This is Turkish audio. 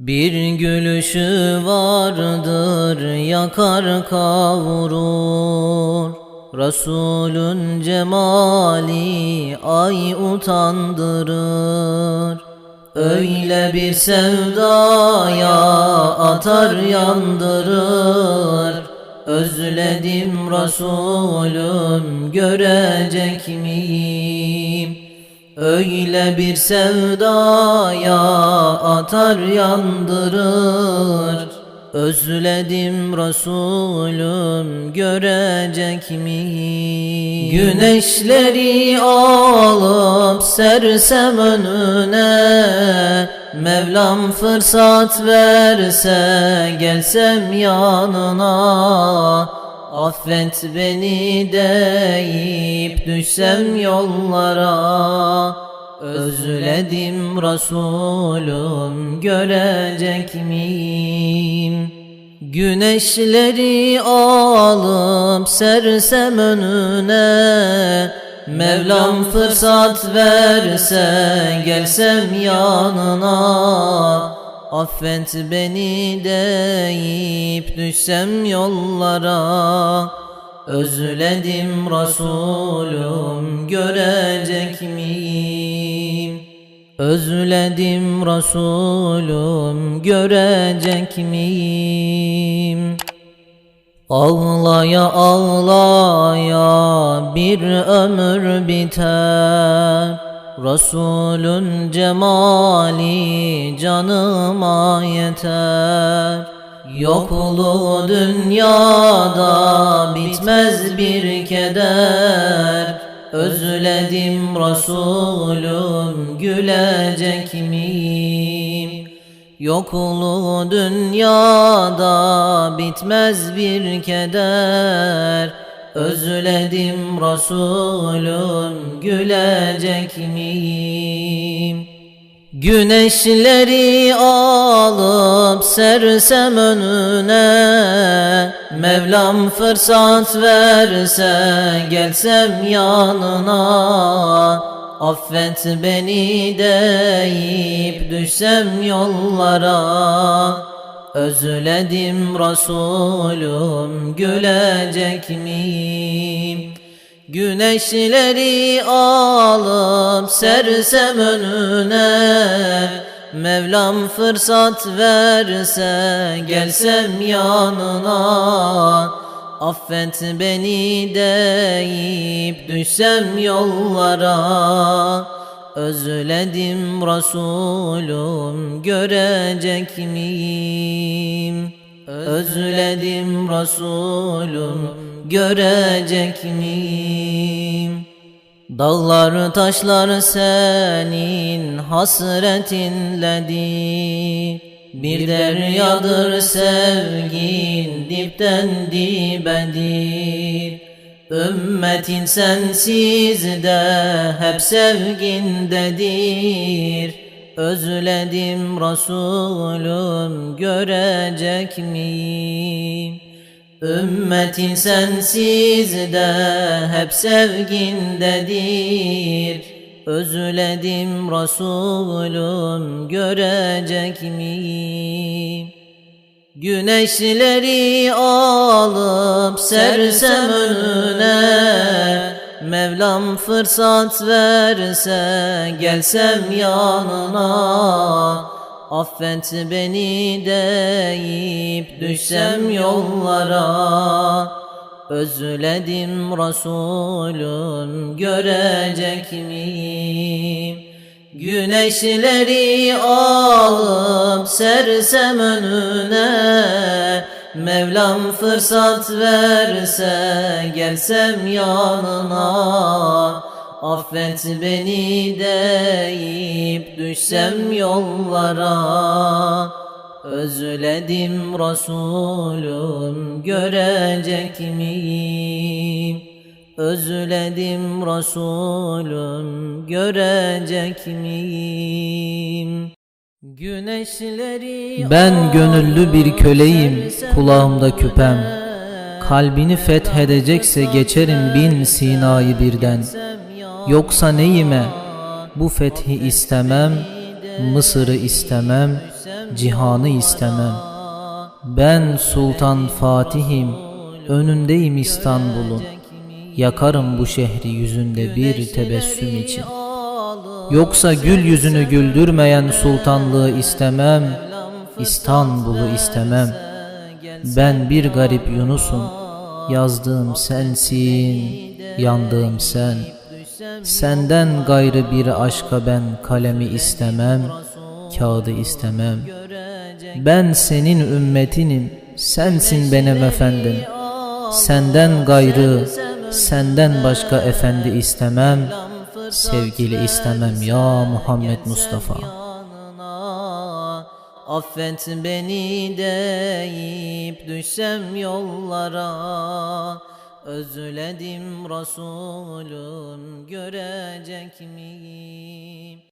Bir gülüşü vardır yakar kavurur Resulün cemali ay utandırır. Öyle bir sevdaya atar yandırır. Özledim Resulüm görecek miyim? Öyle bir sevdaya atar yandırır Özledim Resulüm görecek miyim? Güneşleri alıp sersem önüne Mevlam fırsat verse gelsem yanına Affet beni deyip düşsem yollara. Özledim Resulüm görecek miyim? Güneşleri alıp sersem önüne. Mevlam fırsat verse gelsem yanına Affet beni deyip düşsem yollara Özledim Resulüm görecek miyim? Özledim Resulüm görecek miyim? Ağlaya ağlaya bir ömür biter Resulün cemali canıma yeter. Yokluğu dünyada bitmez bir keder. Özledim Resulüm gülecek miyim? Yokluğu dünyada bitmez bir keder Özledim Resulüm gülecek miyim? Güneşleri alıp sersem önüne Mevlam fırsat verse gelsem yanına Affet beni deyip düşsem yollara Özledim Resulüm gülecek miyim? Güneşleri alıp sersem önüne Mevlam fırsat verse gelsem yanına Affet beni deyip düşsem yollara Özledim Resulüm görecek miyim? Özledim Resulüm görecek miyim? Dağlar taşlar senin hasretinledir Bir deryadır sevgin dipten dibedir Ümmetin sensiz de hep sevgindedir Özledim Resulüm görecek miyim? Ümmetin sensiz de hep sevgindedir Özledim Resulüm görecek miyim? Güneşleri alıp sersem önüne Mevlam fırsat verse gelsem yanına Affet beni deyip düşsem yollara Özledim Resulüm görecek miyim? Güneşleri alıp sersem önüne Mevlam fırsat verse gelsem yanına Affet beni deyip düşsem yollara Özledim Resulüm görecek miyim? Özledim Resulüm görecek miyim? Güneşleri Ben gönüllü bir köleyim, kulağımda küpem. Kalbini fethedecekse geçerim bin Sina'yı birden. Yoksa neyime? Bu fethi istemem, Mısır'ı istemem, cihanı istemem. Ben Sultan Fatih'im, önündeyim İstanbul'un. Yakarım bu şehri yüzünde bir tebessüm için. Yoksa gül yüzünü güldürmeyen sultanlığı istemem, İstanbul'u istemem. Ben bir garip Yunus'um, yazdığım sensin, yandığım sen. Senden gayrı bir aşka ben kalemi istemem, kağıdı istemem. Ben senin ümmetinim, sensin benim efendim. Senden gayrı, senden başka efendi istemem. Sevgili istemem ya Muhammed Mustafa. Affet beni deyip düşsem yollara Özledim Resulüm görecek miyim?